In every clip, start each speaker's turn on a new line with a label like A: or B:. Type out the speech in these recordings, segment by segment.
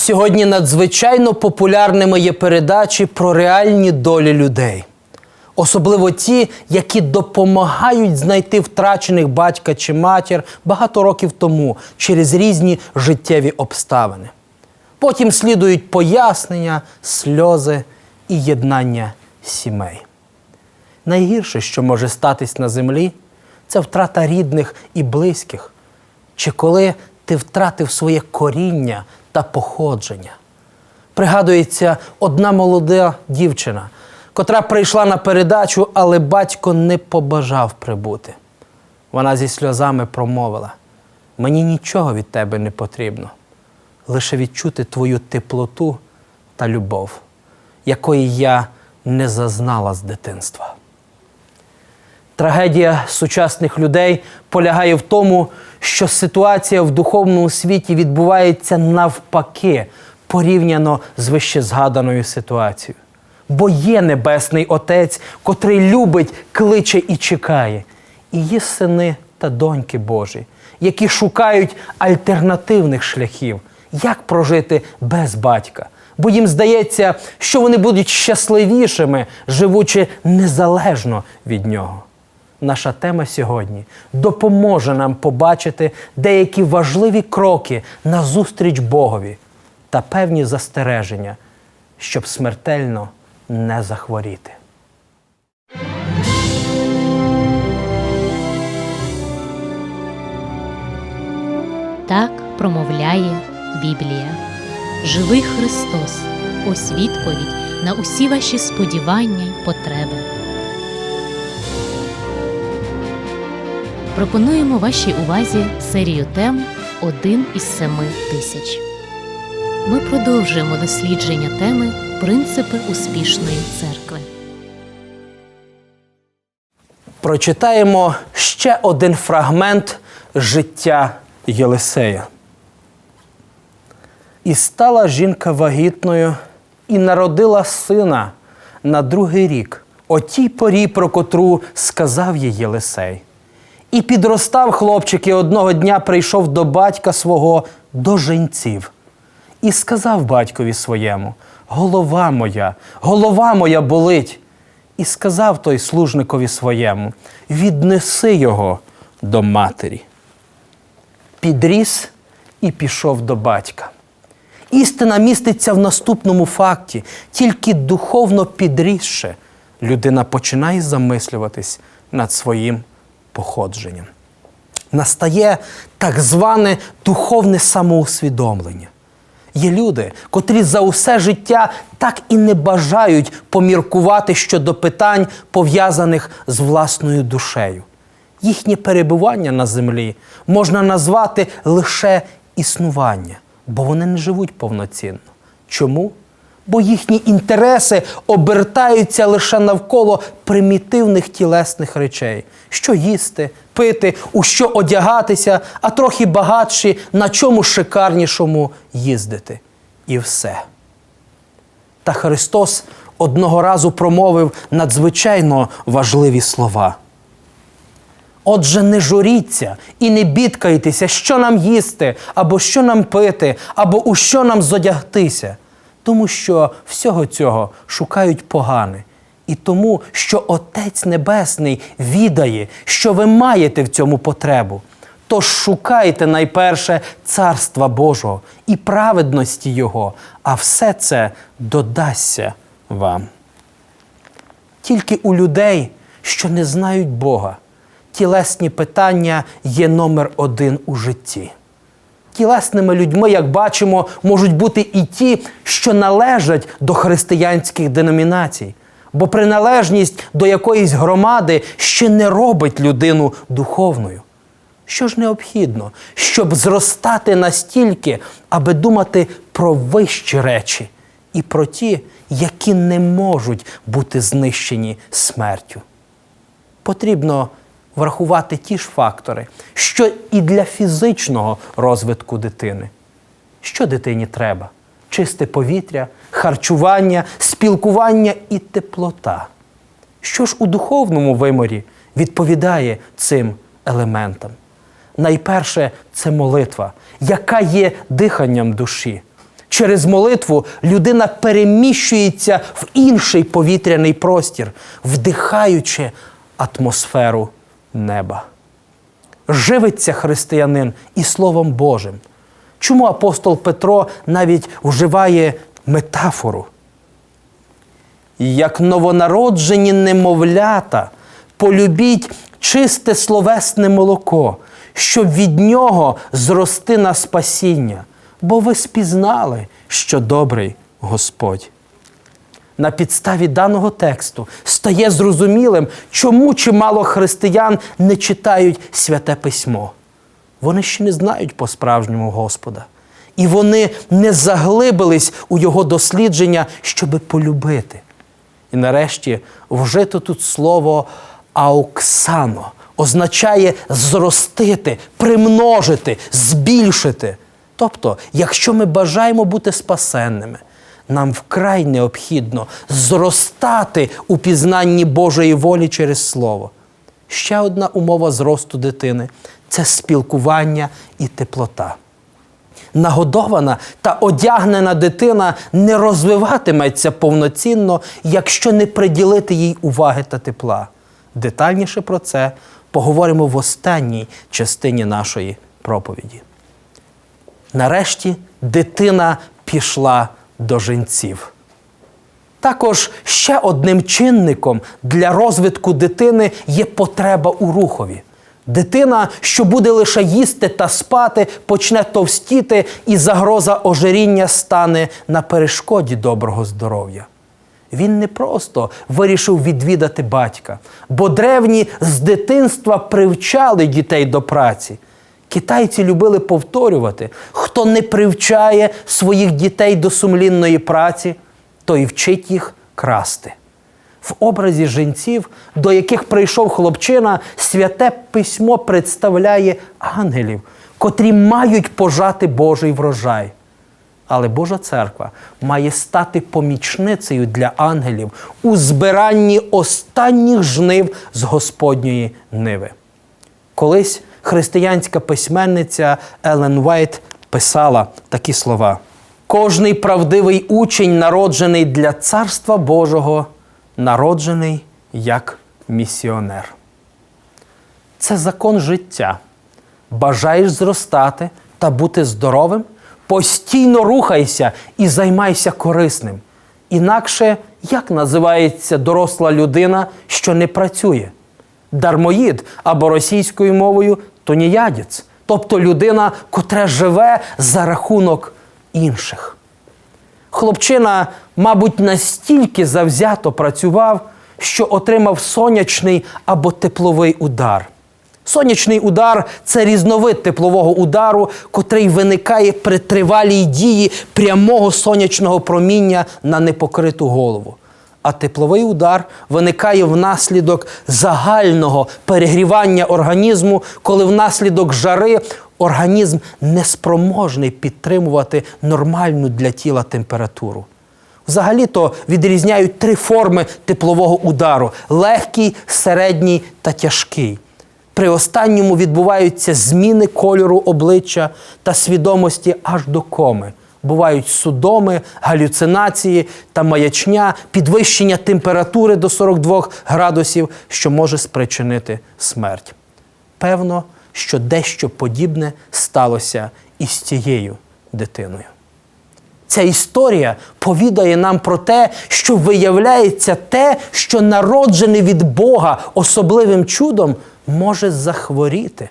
A: Сьогодні надзвичайно популярними є передачі про реальні долі людей, особливо ті, які допомагають знайти втрачених батька чи матір багато років тому через різні життєві обставини. Потім слідують пояснення, сльози і єднання сімей. Найгірше, що може статись на землі, це втрата рідних і близьких, чи коли ти втратив своє коріння та походження. Пригадується одна молода дівчина, котра прийшла на передачу, але батько не побажав прибути. Вона зі сльозами промовила: мені нічого від тебе не потрібно, лише відчути твою теплоту та любов, якої я не зазнала з дитинства. Трагедія сучасних людей полягає в тому, що ситуація в духовному світі відбувається навпаки, порівняно з вищезгаданою ситуацією. Бо є Небесний Отець, котрий любить, кличе і чекає. І є сини та доньки Божі, які шукають альтернативних шляхів, як прожити без батька. Бо їм здається, що вони будуть щасливішими, живучи незалежно від нього. Наша тема сьогодні допоможе нам побачити деякі важливі кроки назустріч Богові та певні застереження, щоб смертельно не захворіти.
B: Так промовляє Біблія. Живий Христос, ось відповідь на усі ваші сподівання й потреби. Пропонуємо вашій увазі серію тем Один із семи тисяч. Ми продовжуємо дослідження теми Принципи успішної церкви.
A: Прочитаємо ще один фрагмент життя Єлисея. І стала жінка вагітною і народила сина на другий рік, о тій порі, про котру сказав їй Єлисей. І підростав хлопчик, і одного дня прийшов до батька свого до женців. І сказав батькові своєму: Голова моя, голова моя болить. І сказав той служникові своєму: віднеси його до матері. Підріс і пішов до батька. Істина міститься в наступному факті: тільки духовно підрісши, людина починає замислюватись над своїм походженням. Настає так зване духовне самоусвідомлення. Є люди, котрі за усе життя так і не бажають поміркувати щодо питань, пов'язаних з власною душею. Їхнє перебування на землі можна назвати лише існування, бо вони не живуть повноцінно. Чому? Бо їхні інтереси обертаються лише навколо примітивних тілесних речей: що їсти, пити, у що одягатися, а трохи багатші, на чому шикарнішому їздити. І все. Та Христос одного разу промовив надзвичайно важливі слова. Отже, не журіться і не бідкайтеся, що нам їсти, або що нам пити, або у що нам зодягтися, тому що всього цього шукають погане. І тому, що Отець Небесний відає, що ви маєте в цьому потребу. Тож шукайте найперше Царства Божого і праведності Його, а все це додасться вам. Тільки у людей, що не знають Бога, тілесні питання є номер один у житті. Тілесними людьми, як бачимо, можуть бути і ті, що належать до християнських деномінацій, бо приналежність до якоїсь громади ще не робить людину духовною. Що ж необхідно, щоб зростати настільки, аби думати про вищі речі і про ті, які не можуть бути знищені смертю? Потрібно врахувати ті ж фактори, що і для фізичного розвитку дитини. Що дитині треба? Чисте повітря, харчування, спілкування і теплота. Що ж у духовному виморі відповідає цим елементам? Найперше це молитва, яка є диханням душі. Через молитву людина переміщується в інший повітряний простір, вдихаючи атмосферу неба. Живиться християнин і Словом Божим. Чому апостол Петро навіть вживає метафору? Як новонароджені немовлята, полюбіть чисте словесне молоко, щоб від нього зрости на спасіння, бо ви спізнали, що добрий Господь. На підставі даного тексту стає зрозумілим, чому чимало християн не читають святе письмо. Вони ще не знають по-справжньому Господа. І вони не заглибились у його дослідження, щоби полюбити. І нарешті вжито тут слово ауксано означає зростити, примножити, збільшити. Тобто, якщо ми бажаємо бути спасенними, нам вкрай необхідно зростати у пізнанні Божої волі через Слово. Ще одна умова зросту дитини це спілкування і теплота. Нагодована та одягнена дитина не розвиватиметься повноцінно, якщо не приділити їй уваги та тепла. Детальніше про це поговоримо в останній частині нашої проповіді. Нарешті дитина пішла до жінців. Також ще одним чинником для розвитку дитини є потреба у рухові. Дитина, що буде лише їсти та спати, почне товстіти, і загроза ожиріння стане на перешкоді доброго здоров'я. Він не просто вирішив відвідати батька, бо древні з дитинства привчали дітей до праці. Китайці любили повторювати: хто не привчає своїх дітей до сумлінної праці, той вчить їх красти. В образі жінців, до яких прийшов хлопчина, святе письмо представляє ангелів, котрі мають пожати Божий врожай. Але Божа церква має стати помічницею для ангелів у збиранні останніх жнив з Господньої ниви. Колись християнська письменниця Елен Уайт писала такі слова: Кожний правдивий учень, народжений для Царства Божого, народжений як місіонер. Це закон життя. Бажаєш зростати та бути здоровим, постійно рухайся і займайся корисним. Інакше як називається доросла людина, що не працює? Дармоїд або російською мовою тоніядець, тобто людина, котра живе за рахунок інших. Хлопчина, мабуть, настільки завзято працював, що отримав сонячний або тепловий удар. Сонячний удар це різновид теплового удару, котрий виникає при тривалій дії прямого сонячного проміння на непокриту голову. А тепловий удар виникає внаслідок загального перегрівання організму, коли внаслідок жари організм неспроможний підтримувати нормальну для тіла температуру. Взагалі-то відрізняють три форми теплового удару: легкий, середній та тяжкий. При останньому відбуваються зміни кольору обличчя та свідомості аж до коми. Бувають судоми, галюцинації та маячня, підвищення температури до 42 градусів, що може спричинити смерть. Певно, що дещо подібне сталося і з цією дитиною. Ця історія повідає нам про те, що виявляється те, що народжене від Бога особливим чудом може захворіти.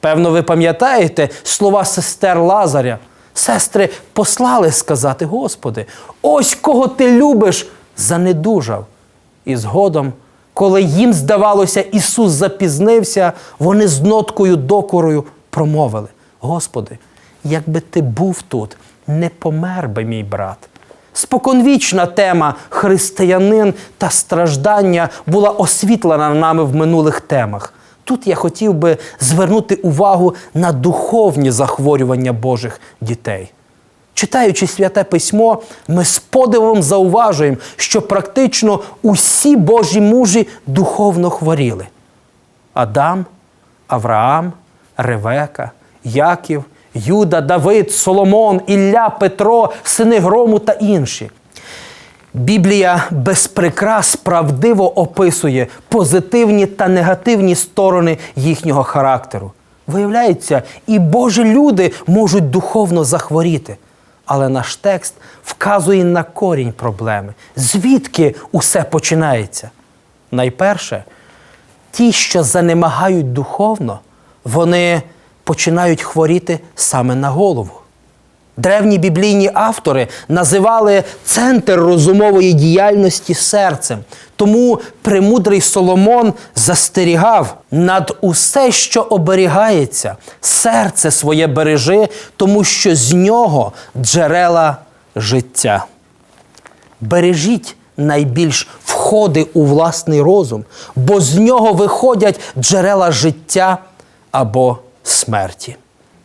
A: Певно, ви пам'ятаєте слова сестер Лазаря. Сестри послали сказати: Господи, ось кого ти любиш, занедужав. І згодом, коли їм здавалося, Ісус запізнився, вони з ноткою докорою промовили: Господи, якби ти був тут, не помер би мій брат. Споконвічна тема християнин та страждання була освітлена нами в минулих темах. Тут я хотів би звернути увагу на духовні захворювання Божих дітей. Читаючи святе письмо, ми з подивом зауважуємо, що практично усі Божі мужі духовно хворіли. Адам, Авраам, Ревека, Яків, Юда, Давид, Соломон, Ілля, Петро, сини Грому та інші. Біблія без прикрас правдиво описує позитивні та негативні сторони їхнього характеру. Виявляється, і Божі люди можуть духовно захворіти. Але наш текст вказує на корінь проблеми, звідки усе починається. Найперше, ті, що занемагають духовно, вони починають хворіти саме на голову. Древні біблійні автори називали центр розумової діяльності серцем. Тому премудрий Соломон застерігав над усе, що оберігається, серце своє бережи, тому що з нього джерела життя. Бережіть найбільш входи у власний розум, бо з нього виходять джерела життя або смерті.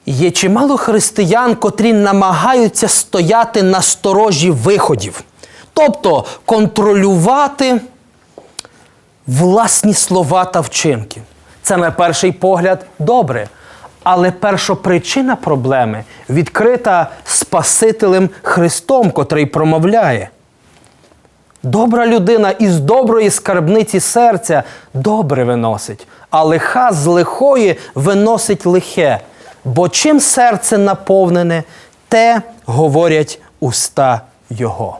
A: Є чимало християн, котрі намагаються стояти на сторожі виходів, тобто контролювати власні слова та вчинки. Це на перший погляд добре. Але першопричина проблеми відкрита Спасителем Христом, котрий промовляє. Добра людина із доброї скарбниці серця добре виносить, а лиха з лихої виносить лихе. Бо чим серце наповнене, те говорять уста його.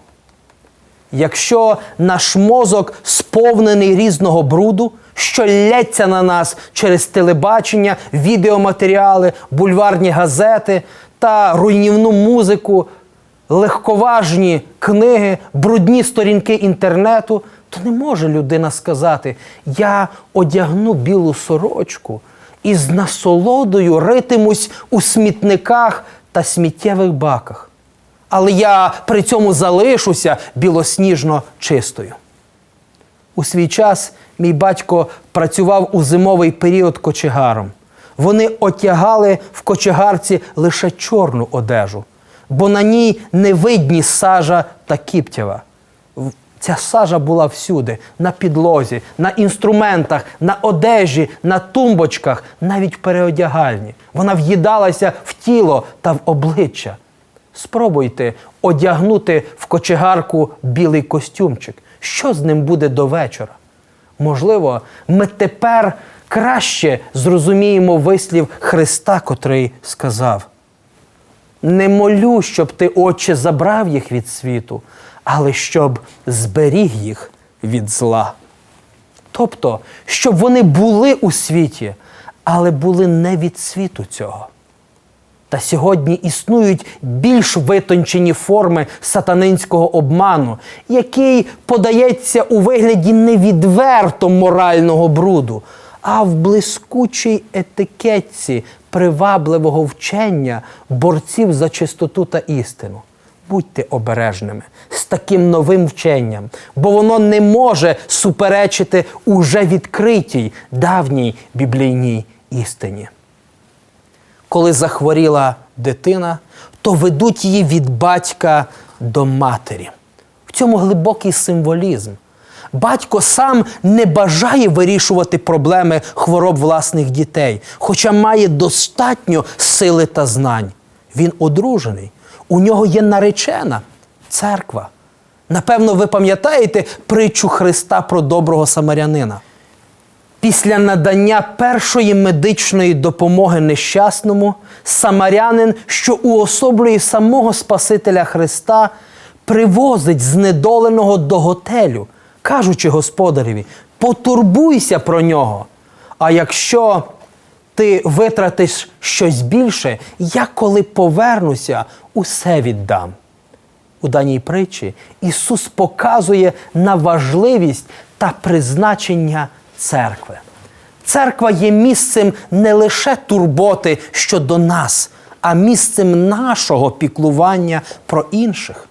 A: Якщо наш мозок сповнений різного бруду, що лється на нас через телебачення, відеоматеріали, бульварні газети та руйнівну музику, легковажні книги, брудні сторінки інтернету, то не може людина сказати: Я одягну білу сорочку і з насолодою ритимусь у смітниках та сміттєвих баках. Але я при цьому залишуся білосніжно чистою. У свій час мій батько працював у зимовий період кочегаром. Вони отягали в кочегарці лише чорну одежу, бо на ній не видні сажа та кіптєва. Ця сажа була всюди: на підлозі, на інструментах, на одежі, на тумбочках, навіть в переодягальні. Вона в'їдалася в тіло та в обличчя. Спробуйте одягнути в кочегарку білий костюмчик. Що з ним буде до вечора? Можливо, ми тепер краще зрозуміємо вислів Христа, котрий сказав: Не молю, щоб ти, Отче, забрав їх від світу, але щоб зберіг їх від зла. Тобто, щоб вони були у світі, але були не від світу цього. Та сьогодні існують більш витончені форми сатанинського обману, який подається у вигляді не відверто морального бруду, а в блискучій етикетці привабливого вчення борців за чистоту та істину. Будьте обережними з таким новим вченням, бо воно не може суперечити уже відкритій давній біблійній істині коли захворіла дитина, то ведуть її від батька до матері. В цьому глибокий символізм. Батько сам не бажає вирішувати проблеми хвороб власних дітей, хоча має достатньо сили та знань. Він одружений, у нього є наречена церква. Напевно, ви пам'ятаєте притчу Христа про доброго самарянина. Після надання першої медичної допомоги нещасному, самарянин, що уособлює самого Спасителя Христа, привозить знедоленого до готелю, кажучи господареві, потурбуйся про нього. А якщо ти витратиш щось більше, я коли повернуся, усе віддам. У даній притчі Ісус показує на важливість та призначення церкви. Церква є місцем не лише турботи щодо нас, а місцем нашого піклування про інших.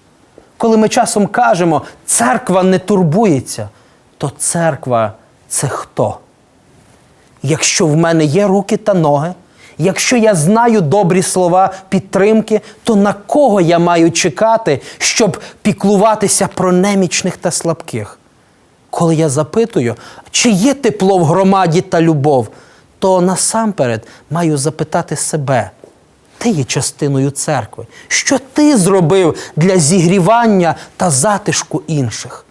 A: Коли ми часом кажемо, церква не турбується, то церква це хто? Якщо в мене є руки та ноги, якщо я знаю добрі слова підтримки, то на кого я маю чекати, щоб піклуватися про немічних та слабких? Коли я запитую, чи є тепло в громаді та любов, то насамперед маю запитати себе, ти є частиною церкви? Що ти зробив для зігрівання та затишку інших?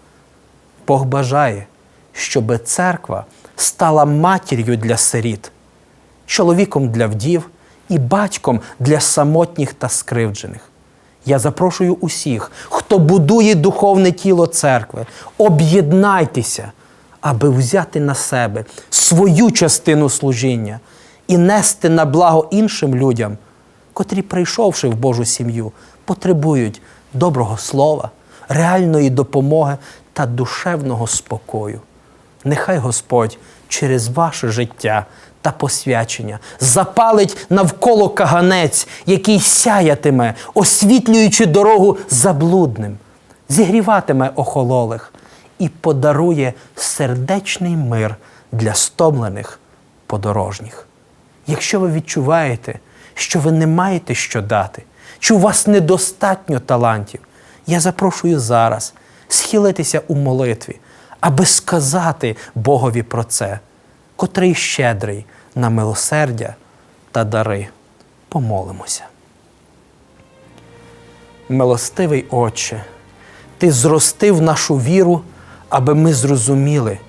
A: Бог бажає, щоб церква стала матір'ю для сиріт, чоловіком для вдів і батьком для самотніх та скривджених. Я запрошую усіх, хто будує духовне тіло церкви, об'єднайтеся, аби взяти на себе свою частину служіння і нести на благо іншим людям, котрі, прийшовши в Божу сім'ю, потребують доброго слова, реальної допомоги та душевного спокою. Нехай Господь через ваше життя та посвячення запалить навколо каганець, який сяятиме, освітлюючи дорогу заблудним, зігріватиме охололих і подарує сердечний мир для стомлених подорожніх. Якщо ви відчуваєте, що ви не маєте що дати, чи у вас недостатньо талантів, я запрошую зараз схилитися у молитві, аби сказати Богові про це, котрий щедрий на милосердя та дари. Помолимося. Милостивий Отче, Ти зростив нашу віру, аби ми зрозуміли,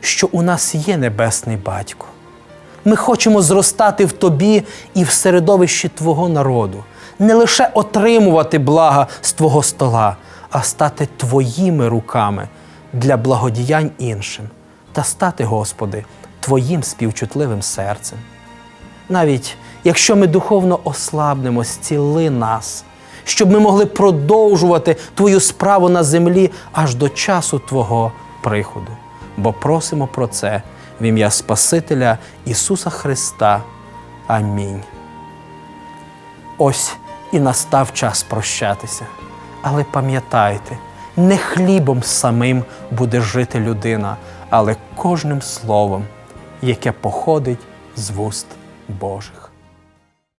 A: що у нас є небесний батько. Ми хочемо зростати в тобі і в середовищі Твого народу, не лише отримувати блага з Твого стола, а стати Твоїми руками для благодіянь іншим та стати, Господи, Твоїм співчутливим серцем. Навіть якщо ми духовно ослабнемо, зціли нас, щоб ми могли продовжувати Твою справу на землі аж до часу Твого приходу. Бо просимо про це в ім'я Спасителя Ісуса Христа. Амінь. Ось і настав час прощатися. Але пам'ятайте, не хлібом самим буде жити людина, але кожним словом, яке походить з вуст Божих.